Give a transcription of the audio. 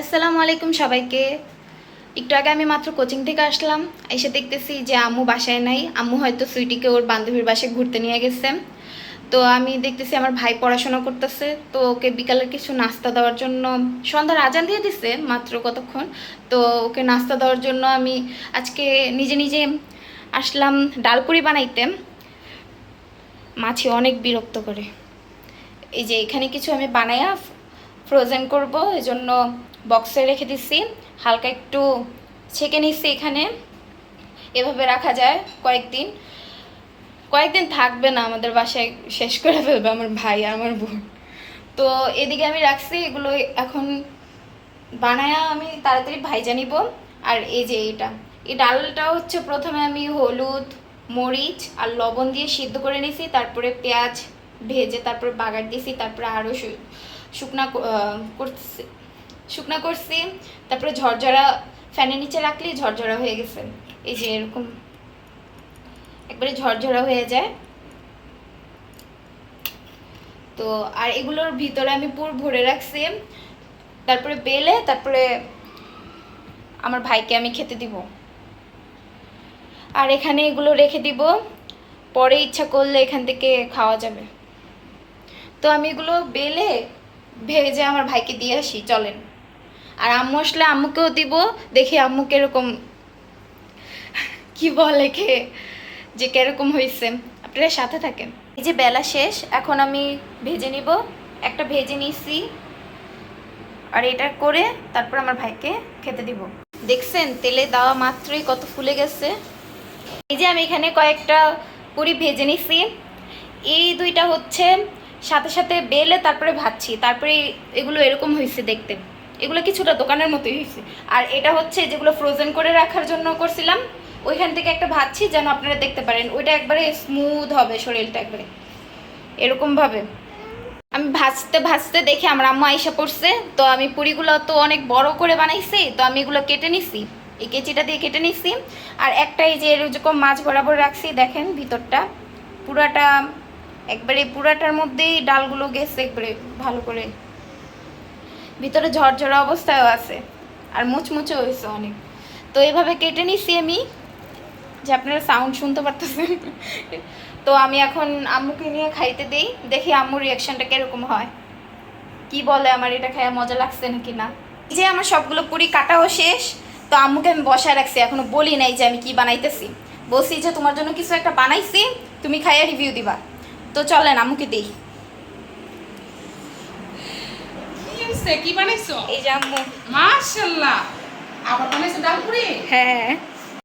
আসসালামু আলাইকুম সবাইকে। একটু আগে আমি মাত্র কোচিং থেকে আসলাম। এসে দেখতেছি যে আম্মু বাসায় নাই। আম্মু হয়তো সুইটিকে ওর বান্ধবীর বাসায় ঘুরতে নিয়ে গেছে। তো আমি দেখতেছি আমার ভাই পড়াশোনা করতেছে। তো ওকে বিকালের কিছু নাস্তা দেওয়ার জন্য সন্ধ্যার আজান দিয়ে দিছে মাত্র কতক্ষণ। তো ওকে নাস্তা দেওয়ার জন্য আমি আজকে নিজে নিজে আসলাম ডালপুরি বানাইতে। মাছি অনেক বিরক্ত করে। এই যে এখানে কিছু আমি বানাইয়া ফ্রোজেন করব এই জন্য বক্সে রেখে দিচ্ছি হালকা একটু ছেঁকে নিচ্ছি এখানে। এভাবে রাখা যায় কয়েকদিন। কয়েকদিন থাকবে না, আমাদের বাসায় শেষ করে ফেলবে আমার ভাই আর আমার বোন। তো এদিকে আমি রাখছি, এগুলো এখন বানায়া আমি তাড়াতাড়ি ভাইজা নিব। আর এই যে এটা এই ডালটা হচ্ছে প্রথমে আমি হলুদ, মরিচ আর লবণ দিয়ে সিদ্ধ করে নিয়েছি তারপরে পেঁয়াজ ভেজে তারপরে বাগার দিয়েছি তারপরে আরও শুকনা করছি শুকনা করছি, তারপরে ঝরঝরা ফ্যানের নিচে রাখলেই ঝরঝরা হয়ে গেছে। এই যে এরকম একবারে ঝরঝরা হয়ে যায়। তো আর এগুলোর ভিতরে আমি পুর ভরে রাখছি। তারপরে বেলে, তারপরে আমার ভাইকে আমি খেতে দিব। আর এখানে এগুলো রেখে দিব। পরে ইচ্ছা করলে এখান থেকে খাওয়া যাবে। তো আমি এগুলো বেলে ভেজে আমার ভাইকে দিয়ে আসি, চলেন। আর আম্মু আসলে আম্মুকেও দিব, দেখি আম্মু কীরকম কি বলে কে, যে কীরকম হয়েছে আপনারা সাথে থাকেন। এই যে বেলা শেষ, এখন আমি ভেজে নিব। একটা ভেজে নিছি। আর এটা করে তারপর আমার ভাইকে খেতে দিব। দেখছেন, তেলে দেওয়া মাত্রই কত ফুলে গেছে। এই যে আমি এখানে কয়েকটা পুরি ভেজে নিছি। এই দুইটা হচ্ছে সাথে সাথে বেলে তারপরে ভাজছি। তারপরে এগুলো এরকম হয়েছে দেখতে। এগুলো কিছুটা দোকানের মতোই হয়েছে আর এটা হচ্ছে যেগুলো ফ্রোজেন করে রাখার জন্য করছিলাম, ওইখান থেকে একটা ভাজছি যেন আপনারা দেখতে পারেন। ওইটা একবারে স্মুথ হবে শরীরটা একবারে। এরকমভাবে আমি ভাজতে ভাজতে দেখে, আমার আম্মা আইসা পড়ছে। তো আমি পুরিগুলো তো অনেক বড় করে বানাইছি, তো আমি এগুলো কেটে নিছি। এই কেচিটা দিয়ে কেটে নিছি। আর একটা এই যে এরকম মাছ বরাবর রাখছি, দেখেন ভিতরটা। পুরাটা একবারে পুরাটার মধ্যেই ডালগুলো গেছে একবারে ভালো করে। ভিতরে ঝরঝরা অবস্থায়ও আছে, আর মুচমুচে হয়েছে অনেক। তো এভাবে কেটে নিছি আমি, যে আপনারা সাউন্ড শুনতে পারতেছেন। তো আমি এখন আম্মুকে নিয়ে খাইতে দেই, দেখি আম্মুর রিয়াকশনটা কীরকম হয়। কি বলে আমার, এটা খাইয়া মজা লাগছে নাকি না? যে আমার সবগুলো পুরি কাটাও শেষ, তো আম্মুকে আমি বসায় রাখছি, এখনও বলি নাই যে আমি কি বানাইতেছি। বলছি যে তোমার জন্য কিছু একটা বানাইছি, তুমি খাইয়া রিভিউ দিবা। তো চলেন আমুকে দেই। কি বানাইছো? এই যে আম্মু। মাশাল্লাহ আবার বানাইছো ডাল পুরি? হ্যাঁ।